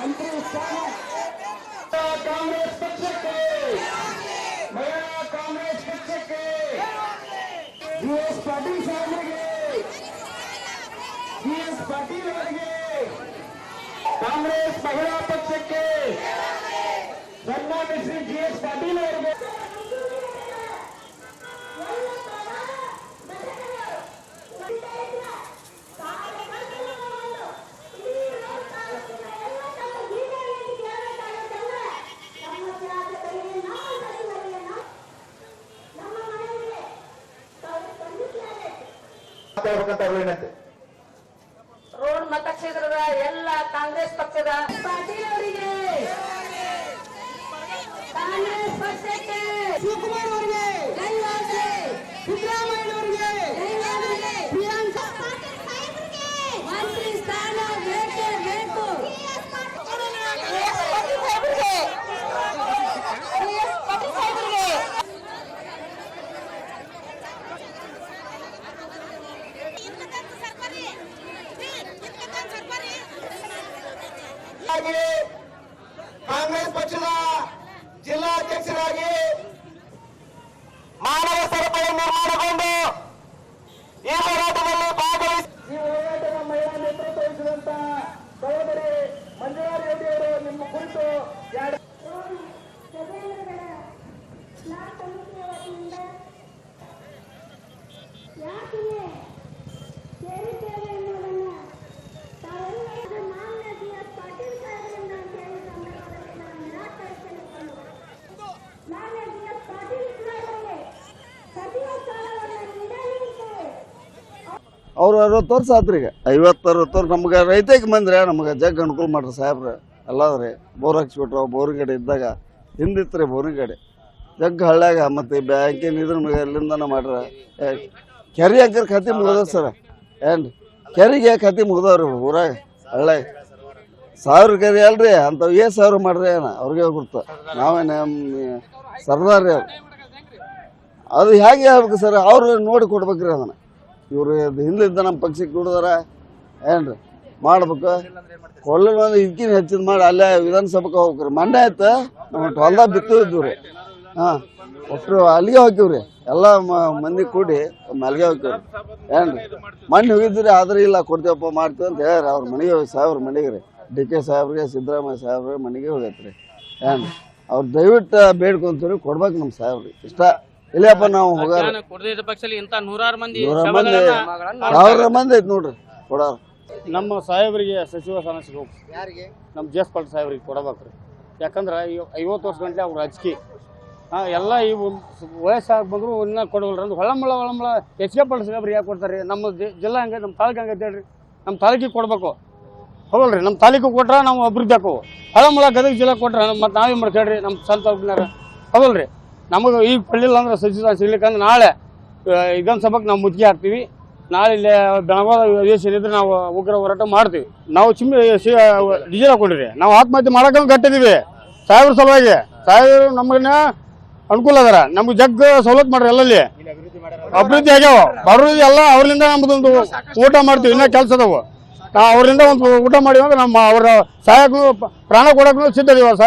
मंत्री उत्साह कांग्रेस पक्ष के मेरा कांग्रेस पक्ष के जीएस पाटिल साहब गए जीएस पाटिल गए कांग्रेस महिला पक्ष के सन्मान्य श्री जीएस पाटिल गए ಮಾತಾಡ್ಬೇಕಂತ ಏನಂತೆ? ರೋಡ್ ಮತಕ್ಷೇತ್ರದ ಎಲ್ಲ ಕಾಂಗ್ರೆಸ್ ಪಕ್ಷದ ಪಾಟೀಲ್ ಅವರಿಗೆ. ಕಾಂಗ್ರೆಸ್ ಪಕ್ಷಕ್ಕೆ ಹಾಗೆ ಕಾಂಗ್ರೆಸ್ ಪಕ್ಷದ ಜಿಲ್ಲಾಧ್ಯಕ್ಷರಾಗಿ ಮಾನವ ಸರಪಳಿ ನಿರ್ಮಾಣಗೊಂಡು ಈ ಹೋರಾಟದಲ್ಲಿ ಭಾಗವಹಿಸಿ ಈ ಹೋರಾಟದ ಮಹಿಳಾ ನೇತೃತ್ವ ವಹಿಸಿದಂತ ಸಹೋದರಿ ಮಂಜುಳಾ ರೆಡ್ಡಿ ಅವರು, ನಿಮ್ಮ ಕುರಿತು ಅವ್ರು ಅರವತ್ತು ವರ್ಷ ಆತ್ರಿ ಈಗ. ಐವತ್ತು, ಅರವತ್ತು ವರ್ಷ. ನಮ್ಗೆ ರೈತಕ್ಕೆ ಬಂದ್ರೆ ನಮ್ಗೆ ಜಗ್ ಅನುಕೂಲ ಮಾಡ್ರಿ ಸಾಹೇಬ್ರೆ. ಅಲ್ಲಾದ್ರೆ ಬೋರ್ ಹಾಕ್ಸ್ಬಿಟ್ರು ಬೋರ್ ಕಡೆ ಇದ್ದಾಗ ಹಿಂದಿತ್ರಿ ಬೋರಿನ ಕಡೆ ಜಗ್ ಹಳ್ಳ್ಯಾಗ ಮತ್ತು ಬ್ಯಾಂಕಿನ ಇದ್ರ ಮೇಲೆ ಎಲ್ಲಿಂದನ ಮಾಡ್ರ. ಕೆರೆ ಅಂಕರ್ ಖಾತೆ ಮುಗ್ದ ಸರ್. ಏನು ಕೆರೆಗೆ ಖಾತೆ ಮುಗ್ದವ್ರಿ ಊರಾಗ, ಹಳ್ಳ್ಯಾಗ. ಸಾವಿರ ಕೆರೆ ಅಲ್ರಿ ಅಂಥವು ಏ ಸಾವಿರ ಮಾಡ್ರಿ ಏನ? ಅವ್ರಿಗೆ ಗುರ್ತ ನಾವೇ ಸರ್ದಾರ್ರಿ ರೀ ಅದು ಹೇಗೆ ಹೇಳ್ಬೇಕು ಸರ್? ಅವ್ರು ನೋಡಿ ಕೊಡ್ಬೇಕ್ರಿ ಅದನ್ನ. ಇವರು ಹಿಂದಿಂದ ನಮ್ಮ ಪಕ್ಷಕ್ಕೆ ದುಡಿದಾರ ಏನ್ರಿ? ಮಾಡ್ಬೇಕು. ಕೊಳ್ಳಲ್ ಇದಕ್ಕಿನ ಹೆಚ್ಚಿದ ಮಾಡಿ ಅಲ್ಲೇ ವಿಧಾನಸಭೆಗೆ ಹೋಗ್ರಿ ಮಂಡ್ಯ ಆಯ್ತು? ನಮ್ಮ ಹೊಲ್ದಾಗ ಬಿತ್ತು ಇದ್ವು ರೀ ಹಾಂ. ಒಟ್ಟು ಅಲ್ಲಿಗೆ ಹೋಗ್ತೀವ್ರಿ ಎಲ್ಲ ಮಂದಿ ಕೂಡಿ ಮಲ್ಗೆ ಹೋಗ್ತೀವ್ರಿ ಏನ್ರಿ? ಮಣ್ಣು ಹೋಗಿದ್ರಿ ಆದ್ರೆ ಇಲ್ಲ, ಕೊಡ್ತೇವಪ್ಪ, ಮಾಡ್ತೀವಿ ಅಂತ ಹೇಳ್ರಿ ಅವ್ರ ಮನೆಗೆ ಸಾಹೇಬ್ರ ಮನೆಗೆ ರೀ. ಡಿ ಕೆ ಸಾಹೇಬ್ರಿಗೆ, ಸಿದ್ದರಾಮಯ್ಯ ಸಾಹೇಬ್ರಿಗೆ ಮನೆಗೆ ಹೋಗೈತ್ರಿ. ಏನ್ರಿ? ಅವ್ರು ದಯವಿಟ್ಟು ಬೇಡ್ಕೊಂತೀವ್ರಿ, ಕೊಡ್ಬೇಕು ನಮ್ಮ ಸಾಹೇಬ್ರಿ ಇಷ್ಟ. ಇಲ್ಲಪ್ಪ ನಾವು ಹೋಗಾರ. ಕೊಡದಿದ್ದ ಪಕ್ಷದಲ್ಲಿ ಇಂತ ನೂರಾರು ಮಂದಿ ಸಾವಿರ ಮಂದಿ ಐತಿ. ನೋಡ್ರಿ ಕೊಡೋರು ನಮ್ಮ ಸಾಹೇಬರಿಗೆ ಸಚಿವ ಸ್ಥಾನ ಸಿಗಬೇಕು ಯಾರಿಗೆ? ನಮ್ಮ ಜಿ ಎಸ್ ಪಾಟೀಲ್ ಸಾಹೇಬ್ರಿಗೆ ಕೊಡಬೇಕ್ರಿ ಯಾಕಂದ್ರೆ ಇವ್- ಐವತ್ತು ವರ್ಷ ಗಂಟೆ ಅವ್ರ ರಾಜಕೀಯ. ಹಾಂ ಎಲ್ಲ ಈ ವಯಸ್ಸಾಗಿ ಬಂದ್ರು ಇನ್ನೂ ಕೊಡವಲ್ರಿ ಅಂದ್ರೆ. ಹೊಳಮಳ ಹೊಳಮಳ ಎಚ್ ಕೆ ಪಾಟೀಲ್ ಸಾಹೇಬ್ರಿಗೆ ಯಾಕೆ ಕೊಡ್ತಾರೆ? ನಮ್ಮ ಜಿಲ್ಲಾ ಹಂಗೆ ನಮ್ಮ ತಾಲೂಕು ಹಂಗೆ ಹೇಳ್ರಿ? ನಮ್ಮ ತಾಲೂಕಿಗೆ ಕೊಡಬೇಕು. ಹೌದಲ್ರಿ ನಮ್ಮ ತಾಲೂಕು ಕೊಟ್ರೆ ನಾವು ಅಭಿವೃದ್ಧಿ ಹಾಕೋ ಹೊಳಮಳ ಗದಗ ಜಿಲ್ಲೆ ಕೊಟ್ರೆ ಮತ್ತೆ ನಾವೇನು ಮಾಡ್ಕೇಳ್ರಿ ನಮ್ಮ ಸಂತ ಹೋಗಲ್ರಿ. ಹೌದಲ್ರಿ ನಮಗೆ ಈಗ ಕೊಡಲಿಲ್ಲ ಅಂದ್ರೆ ಸಚಿವ ಸಿಗ್ಲಿಕ್ಕೆ ಅಂದ್ರೆ ನಾಳೆ ವಿಧಾನಸಭೆಗೆ ನಾವು ಮುತ್ತಿಗೆ ಹಾಕ್ತೀವಿ. ನಾಳೆ ಇಲ್ಲಿ ಬೆಳಗಾವಿ ಅಧಿವೇಶನ ಇದ್ರೆ ನಾವು ಉಗ್ರ ಹೋರಾಟ ಮಾಡ್ತೀವಿ. ನಾವು ಚಿಮ್ಮಿ ಡಿಜಲ್ ಹಾಕೊಂಡಿರಿ. ನಾವು ಆತ್ಮಹತ್ಯೆ ಮಾಡೋಕೆ ಕಟ್ಟಿದೀವಿ ಸಾಹೇಬ್ರ ಸಲುವಾಗಿ. ಸಾವಿರ ನಮಗನ್ನ ಅನುಕೂಲ ಅದರ. ನಮ್ಗೆ ಜಗ್ ಸವಲತ್ತು ಮಾಡ್ರಿ ಎಲ್ಲಲ್ಲಿ. ಅಭಿವೃದ್ಧಿ ಆಗ್ಯಾವ. ಬರೋದು ಎಲ್ಲ ಅವ್ರಿಂದ ನಮ್ದೊಂದು ಊಟ ಮಾಡ್ತೀವಿ. ಇನ್ನೂ ಕೆಲಸ ಅದಾವು. ನಾವು ಅವರಿಂದ ಒಂದು ಊಟ ಮಾಡಿವಂದ್ರೆ ನಮ್ಮ ಅವರ ಸಹಾಯಕ್ಕೂ, ಪ್ರಾಣ ಕೊಡಕ್ಕೂ ಸಿದ್ಧದಿವ